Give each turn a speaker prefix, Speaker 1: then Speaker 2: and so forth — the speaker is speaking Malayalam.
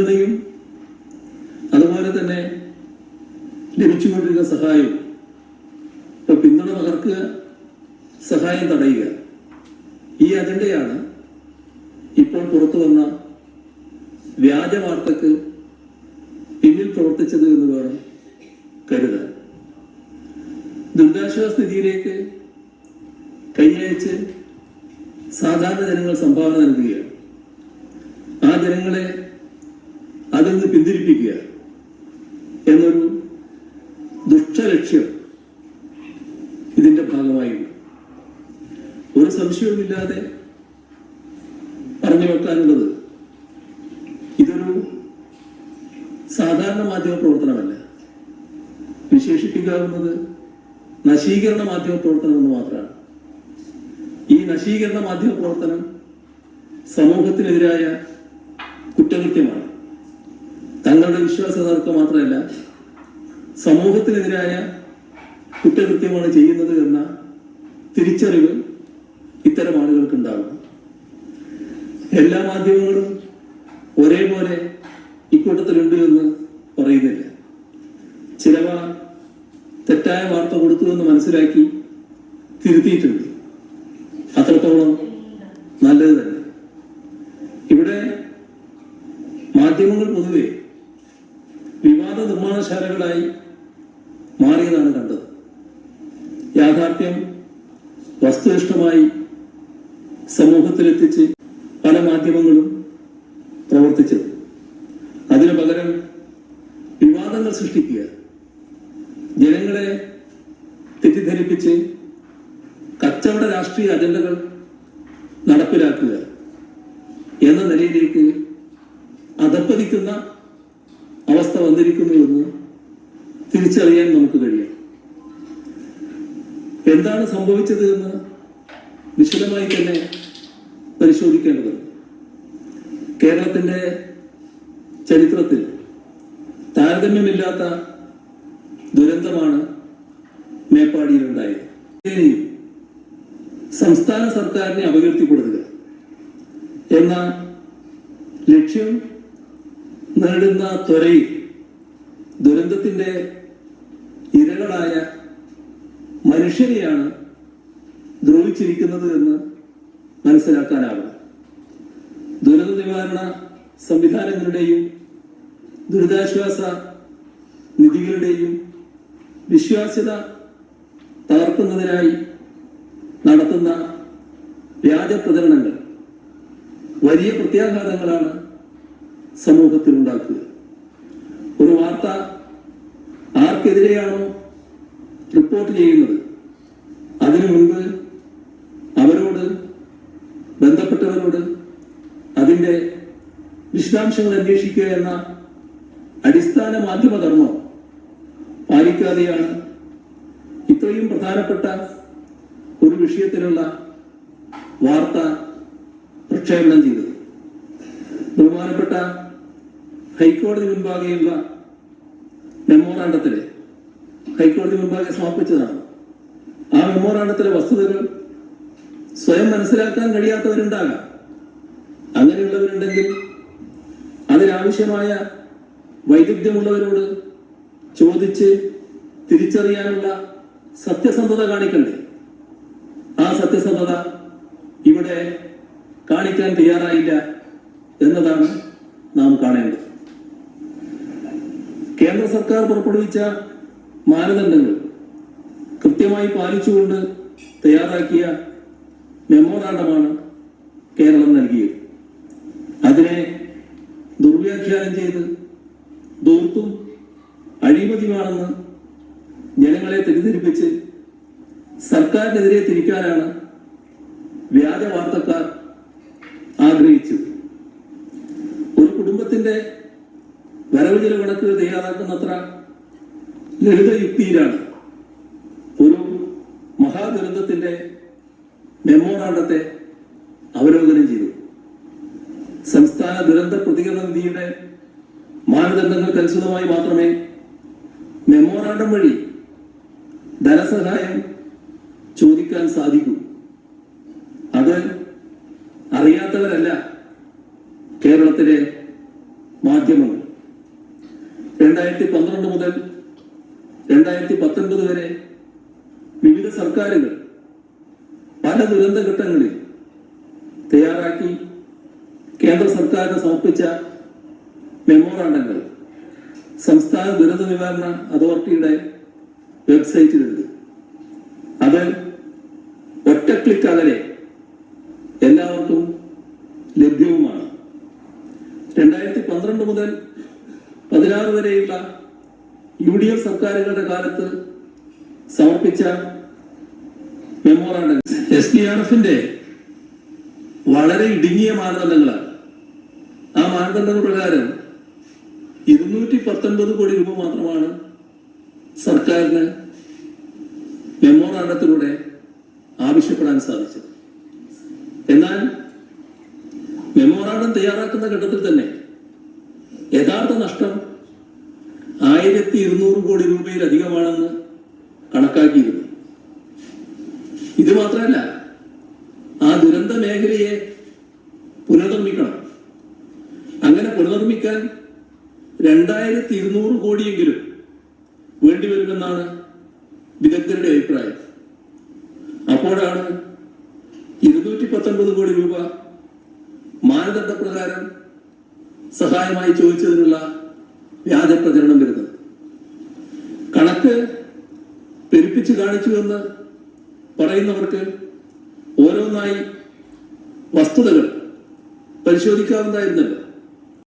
Speaker 1: പിന്തുണയും അതുപോലെ തന്നെ ലഭിച്ചുകൊണ്ടിരുന്ന സഹായവും. ഇപ്പൊ പിന്തുണ പകർക്കുക സഹായം തടയുക. ഈ അജണ്ടയാണ് ഇപ്പോൾ പുറത്തു വന്ന വ്യാജ വാർത്തക്ക് പിന്നിൽ പ്രവർത്തിച്ചത് എന്ന് വേണം കരുതാൻ. ദുരിതാശ്വാസ നിധിയിലേക്ക് കൈയയച്ച് സാധാരണ ജനങ്ങൾ സംഭാവന നൽകുകയാണ്. ആ ജനങ്ങളെ പിന്തിരിപ്പിക്കുക എന്നൊരു ദുഷ്ടലക്ഷ്യം ഇതിന്റെ ഭാഗമായി ഒരു സംശയവുമില്ലാതെ പറഞ്ഞു വെക്കാനുള്ളത് ഇതൊരു സാധാരണ മാധ്യമ പ്രവർത്തനമല്ല. വിശേഷിപ്പിക്കാവുന്നത് നശീകരണ മാധ്യമ പ്രവർത്തനം എന്ന് മാത്രമാണ്. ഈ നശീകരണ മാധ്യമ പ്രവർത്തനം സമൂഹത്തിനെതിരായ കുറ്റകൃത്യമാണ്. തങ്ങളുടെ വിശ്വാസതർക്ക് മാത്രമല്ല സമൂഹത്തിനെതിരായ കുറ്റകൃത്യമാണ് ചെയ്യുന്നത് എന്ന തിരിച്ചറിവ് ഇത്തരം ആളുകൾക്ക് ഉണ്ടാകും എല്ലാ മാധ്യമങ്ങളും ഒരേപോലെ ഇക്കൂട്ടത്തിലുണ്ട് എന്ന് പറയുന്നില്ല. ചിലവ തെറ്റായ വാർത്ത കൊടുത്തു എന്ന് മനസ്സിലാക്കി തിരുത്തിയിട്ടുണ്ട്. അത്രത്തോളം നല്ലത് തന്നെ. ഇവിടെ മാധ്യമങ്ങൾ പൊതുവെ നിർമ്മാണശാലകളായി മാറിയതാണ് കണ്ടത്. യാഥാർത്ഥ്യം വസ്തുനിഷ്ഠമായി സമൂഹത്തിലെത്തിച്ച് പല മാധ്യമങ്ങളും പ്രവർത്തിച്ചത്. അതിനു പകരം വിവാദങ്ങൾ സൃഷ്ടിക്കുക ജനങ്ങളെ തെറ്റിദ്ധരിപ്പിച്ച് കച്ചവട രാഷ്ട്രീയ അജണ്ടകൾ നടപ്പിലാക്കുക എന്ന നിലയിലേക്ക് അധപ്പതിക്കുന്ന അവസ്ഥ വന്നിരിക്കുന്നുവെന്ന് തിരിച്ചറിയാൻ നമുക്ക് കഴിയും. എന്താണ് സംഭവിച്ചത് എന്ന് വിശദമായി തന്നെ പരിശോധിക്കേണ്ടതുണ്ട്. കേരളത്തിന്റെ ചരിത്രത്തിൽ താരതമ്യമില്ലാത്ത ദുരന്തമാണ് മേപ്പാടിയിലുണ്ടായത്. സംസ്ഥാന സർക്കാരിനെ അപകീർത്തിപ്പെടുത്തുക എന്ന ലക്ഷ്യം നേടുന്ന ത്വരയിൽ ദുരന്തത്തിന്റെ ഇരകളായ മനുഷ്യരെയാണ് ദ്രോഹിച്ചിരിക്കുന്നത് എന്ന് മനസ്സിലാക്കാനാവണം ദുരന്ത നിവാരണ സംവിധാനങ്ങളുടെയും ദുരിതാശ്വാസ നിധികളുടെയും വിശ്വാസ്യത തകർക്കുന്നതിനായി നടത്തുന്ന വ്യാജ പ്രചരണങ്ങൾ വലിയ പ്രത്യാഘാതങ്ങളാണ് സമൂഹത്തിൽ ഉണ്ടാക്കുക. ഒരു വാർത്ത ആർക്കെതിരെയാണോ റിപ്പോർട്ട് ചെയ്യുന്നത്? അതിനു മുൻപ് അവരോട് ബന്ധപ്പെട്ടവരോട് അതിന്റെ വിശദാംശങ്ങൾ അന്വേഷിക്കുക എന്ന അടിസ്ഥാന മാധ്യമധർമ്മം പാലിക്കാതെയാണ് ഇത്രയും പ്രധാനപ്പെട്ട ഒരു വിഷയത്തിലുള്ള വാർത്ത പ്രക്ഷേപണം ചെയ്തത്. ബഹുമാനപ്പെട്ട ഹൈക്കോടതി മുൻപാകെയുള്ള മെമ്മോറാണ്ടത്തിലെ ഹൈക്കോടതി മുമ്പാകെ സമർപ്പിച്ചതാണ്. ആ മെമ്മോറാണ്ടത്തിലെ വസ്തുതകൾ സ്വയം മനസ്സിലാക്കാൻ കഴിയാത്തവരുണ്ടാകാം. അങ്ങനെയുള്ളവരുണ്ടെങ്കിൽ അതിനാവശ്യമായ വൈദഗ്ധ്യമുള്ളവരോട് ചോദിച്ച് തിരിച്ചറിയാനുള്ള സത്യസന്ധത കാണിക്കണ്ടേ? ആ സത്യസന്ധത ഇവിടെ കാണിക്കാൻ തയ്യാറായില്ല എന്നതാണ് നാം കാണേണ്ടത്. കേന്ദ്ര സർക്കാർ പുറപ്പെടുവിച്ച മാനദണ്ഡങ്ങൾ കൃത്യമായി പാലിച്ചുകൊണ്ട് തയ്യാറാക്കിയ മെമ്മോറാണ്ടമാണ് കേരളം നൽകിയത്. അതിനെ ദുർവ്യാഖ്യാനം ചെയ്ത് ദൂർത്തും അഴിമതിയുമാണെന്ന് ജനങ്ങളെ തെറ്റിദ്ധരിപ്പിച്ച് സർക്കാരിനെതിരെ തിരിക്കാനാണ് വ്യാജ വാർത്തക്കാർ ആഗ്രഹിച്ചത്. ഒരു കുടുംബത്തിന്റെ വരവ് ചില കണക്കുകൾ തയ്യാറാക്കുന്നത്ര ലളിത യുക്തിയിലാണ്. ഒരു മഹാദുരന്തത്തിന്റെ മെമ്മോറാണ്ടത്തെ അവലോകനം ചെയ്തു. സംസ്ഥാന ദുരന്ത പ്രതികരണ നിധിയുടെ മാനദണ്ഡങ്ങൾക്ക് അനുസൃതമായി മാത്രമേ മെമ്മോറാണ്ടം വഴി ധനസഹായം ചോദിക്കാൻ സാധിക്കൂ. അത് അറിയാത്തവരല്ല കേരളത്തിലെ മാധ്യമങ്ങൾ. രണ്ടായിരത്തി പന്ത്രണ്ട് മുതൽ രണ്ടായിരത്തി പത്തൊൻപത് വരെ വിവിധ സർക്കാരുകൾ പല ദുരന്ത ഘട്ടങ്ങളിൽ തയ്യാറാക്കി കേന്ദ്ര സർക്കാരിന് സമർപ്പിച്ച മെമ്മോറാണ്ടങ്ങൾ സംസ്ഥാന ദുരന്ത നിവാരണ അതോറിറ്റിയുടെ വെബ്സൈറ്റിലുണ്ട്. അത് ഒറ്റ ക്ലിക്ക് അകലെ എല്ലാവർക്കും ലഭ്യവുമാണ്. രണ്ടായിരത്തി പന്ത്രണ്ട് മുതൽ പതിനാറ് വരെയുള്ള യു ഡി എഫ് സർക്കാരുകളുടെ കാലത്ത് സമർപ്പിച്ച മെമ്മോറാണ്ടം എസ് ഡി ആർ എഫിന്റെ വളരെ ഇടുങ്ങിയ മാനദണ്ഡങ്ങളാണ്. ആ മാനദണ്ഡങ്ങൾ പ്രകാരം ഇരുന്നൂറ്റി പത്തൊൻപത് കോടി രൂപ മാത്രമാണ് സർക്കാരിന് മെമ്മോറാണ്ടത്തിലൂടെ ആവശ്യപ്പെടാൻ സാധിച്ചത്. എന്നാൽ മെമ്മോറാണ്ടം തയ്യാറാക്കുന്ന ഘട്ടത്തിൽ തന്നെ യഥാർത്ഥ നഷ്ടം ആയിരത്തി ഇരുന്നൂറ് കോടി രൂപയിലധികമാണെന്ന് കണക്കാക്കിയിരുന്നു. ഇത് മാത്രമല്ല ആ ദുരന്ത മേഖലയെ പുനർനിർമ്മിക്കണം. അങ്ങനെ പുനർനിർമ്മിക്കാൻ രണ്ടായിരത്തി ഇരുന്നൂറ് കോടിയെങ്കിലും വേണ്ടിവരുമെന്നാണ് വിദഗ്ധരുടെ അഭിപ്രായം. അപ്പോഴാണ് ഇരുന്നൂറ്റി പത്തൊൻപത് കോടി രൂപ മാനദണ്ഡ പ്രകാരം സഹായമായി ചോദിച്ചതിനുള്ള വ്യാജ പ്രചരണം വരുന്നത്. കണക്ക് പെരുപ്പിച്ച് കാണിച്ചു എന്ന് പറയുന്നവർക്ക് ഓരോന്നായി വസ്തുതകൾ പരിശോധിക്കാവുന്നതായിരുന്നല്ലോ.